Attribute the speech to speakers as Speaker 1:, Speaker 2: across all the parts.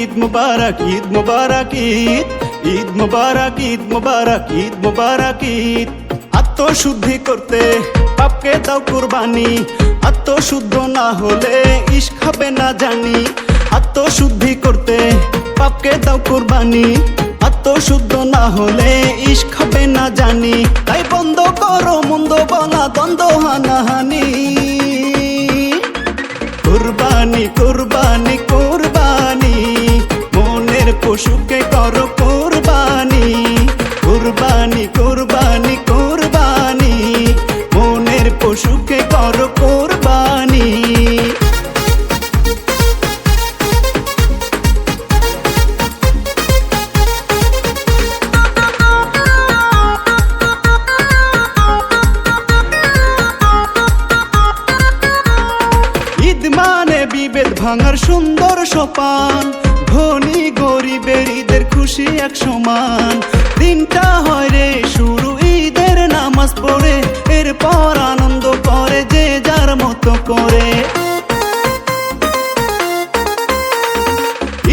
Speaker 1: ঈদ মুবারক ঈদ মুবারক, ঈদ। ঈদ মুবারক ঈদ মুবারক ঈদ মুবারক, ঈদ। আত্মশুদ্ধি করতে পাপকে দাও কুরবানি। আত্মশুদ্ধ না হলে ইস খাবে না জানি। আত্মশুদ্ধি করতে পাপকে দাও কুরবানি। আত্মশুদ্ধ না হলে ইস খাবে না জানি। তাই বন্ধ করো, মন্দ বলা, দ্বন্দ্ব হানাহানি। কুরবানি, কর পশুকে কর কোরবানি কোরবানি কোরবানি কোরবানি। মনের পশুকে কর কোরবানি। মানে ভাঙার সুন্দর সোপান। করে।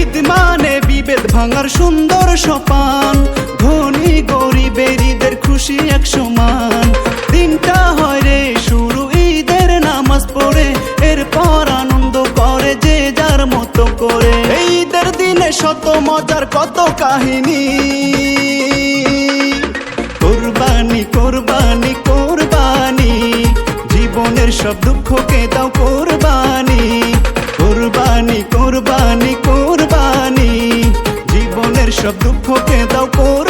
Speaker 1: ঈদ মানে বিভেদ, ভাঙার সুন্দর সোপান। ধনী গরিবের ঈদের খুশি এক সমান। দিনটা হয় রে শুরু ঈদের নামাজ পড়ে, এরপর আনন্দ করে যে যার মতো করে। ঈদের দিনে শত মজার কত কাহিনী। কোরবানি কোরবানি কোরবানি। মনের সব দুঃখকে দাও কোরবানি। কোরবানি কোরবানি কোরবানি। জীবনের সব দুঃখকে দাও কোর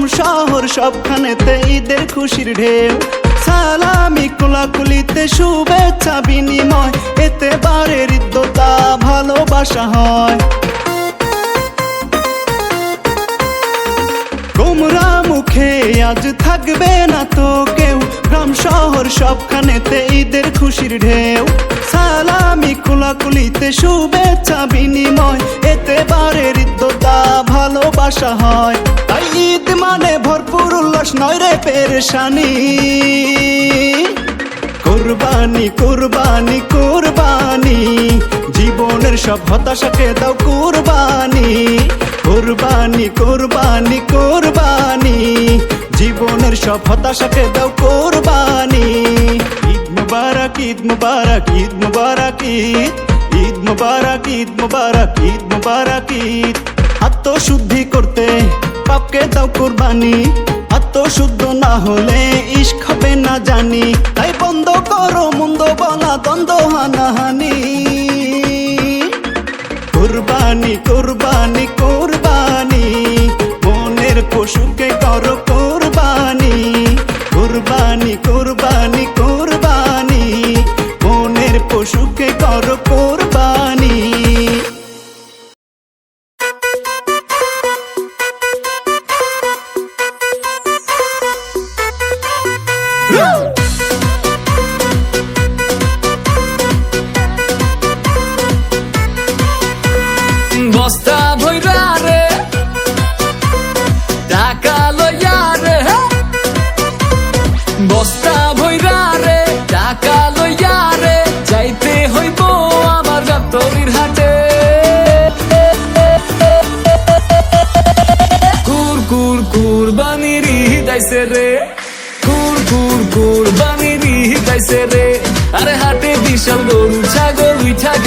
Speaker 1: গ্রাম শহর সবখানেতে, ঈদের খুশির ঢেউ। সালামি কোলাকুলিতে, শুভেচ্ছা বিনিময়, এতে বারে হৃদ্যতা ভালোবাসা হয়। তোমরা মুখে আজ থাকবে না তো কেউ, গ্রাম শহর সবখানেতে, ঈদের খুশির ঢেউ। সালামি কোলাকুলিতে, শুভেচ্ছা বিনিময়, এতে বারে হৃদ্যতা ভালোবাসা হয়। পেরেশানি। কোরবানি কোরবানি কোরবানি। জীবনের সব হতাশাকে দাও কোরবানি। কোরবানি কোরবানি কোরবানি। জীবনের সব হতাশাকে দাও কোরবানি। ঈদ মুবারক ঈদ মুবারক ঈদ মুবারক, ঈদ। ঈদ মুবারক ঈদ মুবারক ঈদ মুবারক, ঈদ। আত্মশুদ্ধি করতে পাপকে দাও কোরবানি। আত্মশুদ্ধ না হলে ইস্ক হবে না জানি। তাই বন্ধ করো, মন্দ বলা দ্বন্দ্ব হানাহানি। কোরবানি, কুরবানি, কোরবানি। মনের পশুকে করো কোরবানি। কোরবানি, কুরবানি, কোরবানি। মনের পশুকে করো কোরবানি।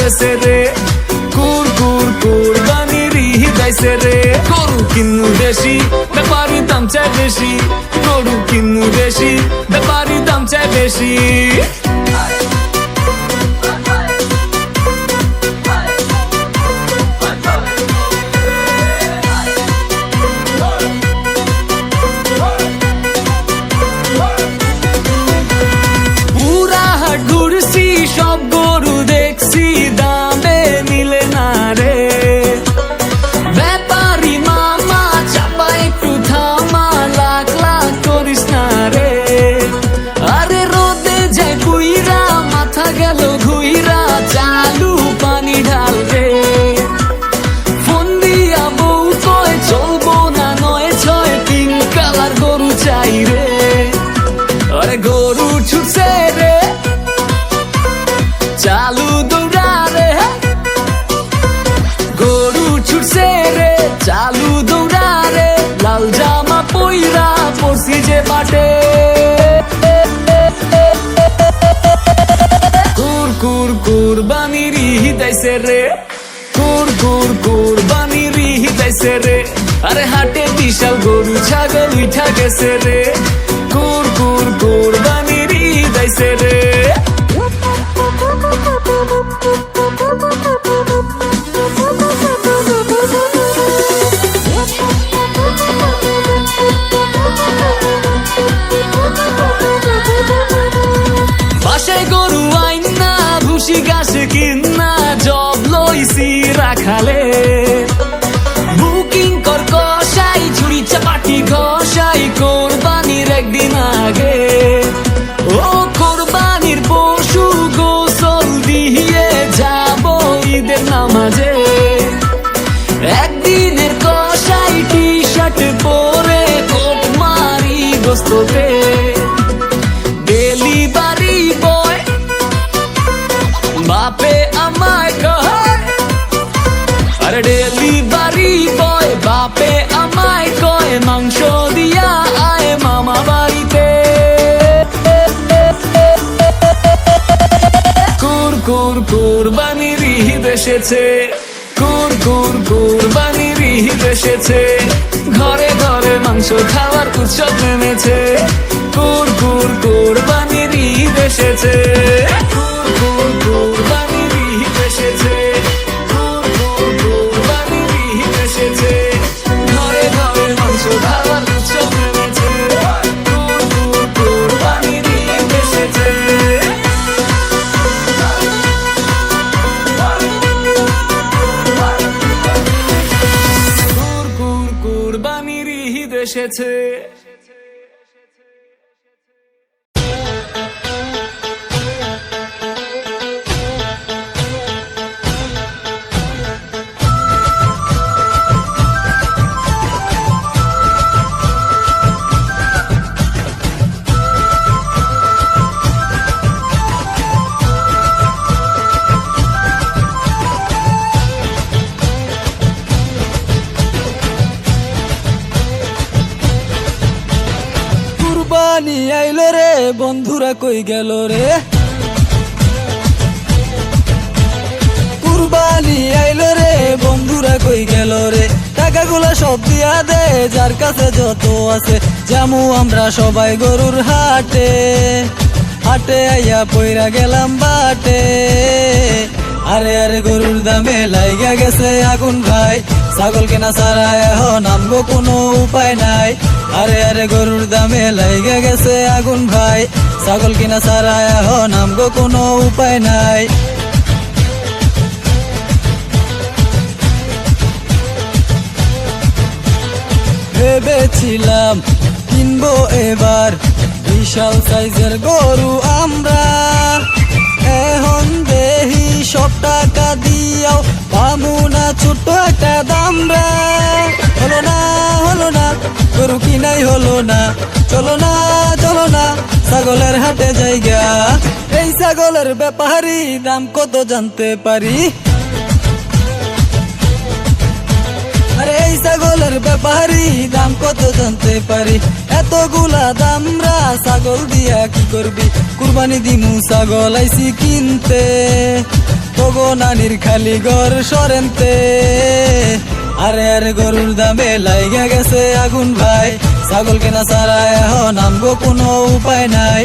Speaker 2: গেছে রে। কুর কুর কুর বানিরি দাইছে রে। গরু কিনু দেশি ব্যাপারি দাম চাই বেশি। গরু কিনু দেশি ব্যাপারি দাম চাই বেশি। পইরা পড়ছি যে পাটে। কুর কুর কুর বানিরি হিতাইছে রে। কুর কুর কুর বানিরি হিতাইছে রে। আরে হাটে বিশাল গরু, ছাগল উঠা গেছে রে। রাখালে কুরবানির ঈদ এসেছে। কুর কুর, কুরবানির ঈদ এসেছে। ঘরে ঘরে মাংস খাওয়ার উৎসব নেমেছে। কুর কুর, কুরবানির ঈদ এসেছে। কুর কুর, কুরবানির
Speaker 3: কই গেল রে? কুরবানি আইলো রে, বন্ধুরা কই গেল রে? টাকাগুলা সব দিয়া দে, যার কাছে যত আছে জামু আমরা সবাই গরুর হাটে। হাটে আইয়া পইরা গেলাম বাটে। আরে আরে গরুর দামে লাইগা গেছে আগুন ভাই। ছাগল কেনা ছাড়া এখন নামগো কোনো উপায় নাই। আরে আরে গরুর দামে লাইগা গেছে আগুন ভাই। ছাগল কিনা ছাড়া এখন নামগো কোনো উপায় নাই। ভেবেছিলাম কিনবো এবার বিশাল সাইজের গরু আমরা। এখন দেহি সব টাকা দিয়াও পামু না ছোট্ট একটা দামরা হলো না হলো না, গরু কিনাই হলো না। চলো না চলো না ছাগলের হাটে জায়গা। এই ছাগলের ব্যাপারি দাম কত জানতে পারি? আরে এই ছাগলের ব্যাপারি দাম কত জানতে পারি? এতগুলা দামরা ছাগল দিয়া কি করবি? কুরবানি দিমু ছাগল আইসি কিনতে। তগো নানির খালি ঘর সরেনতে। আরে আরে গরুর দামে লাইগা গেছে আগুন ভাই। ছাগল কেনা ছাড়া এখন নামবো কোনো উপায় নাই।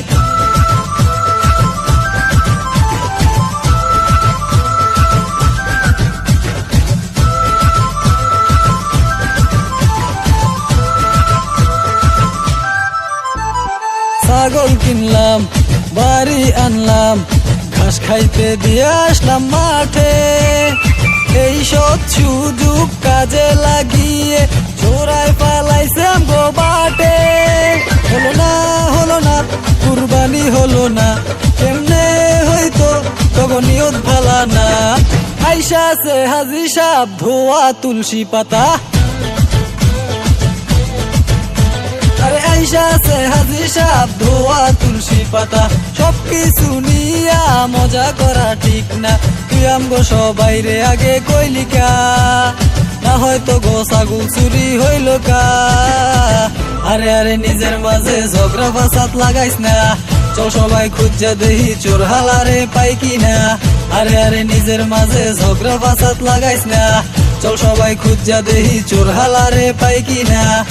Speaker 3: ছাগল কিনলাম, বাড়ি আনলাম, ঘাস খাইতে দিয়ে আসলাম মাঠে। এই সব সুযোগ কাজে লাগিয়ে চোরাই পালাইছে আমগো বাটে। হলো না হলো না, কুরবানি হলো না। কেমনে হইতো তখন নিয়ত ভালা না। আইসা আছে হাজি সাপ ধোয়া তুলসী পাতা। আরে আইসা আছে হাজি সাপ ধোয়া তুলসী পাতা। সব কিছু নিয়া মজা করা ঠিক না। তুই আমগো সবাই রে আগে কইলিকা। হয়তো গো ছাগল চুরি হইল কা? আরে আরে, নিজের মাঝে ঝগড়া ফাসাদ লাগাইস না। চল সবাই খুঁজছে দেহি চোর হালারে পাই কিনা। আরে আরে, নিজের মাঝে ঝগড়া ফাসাদ লাগাইস না। চল সবাই দেহি চোর হালারে পাই কিনা।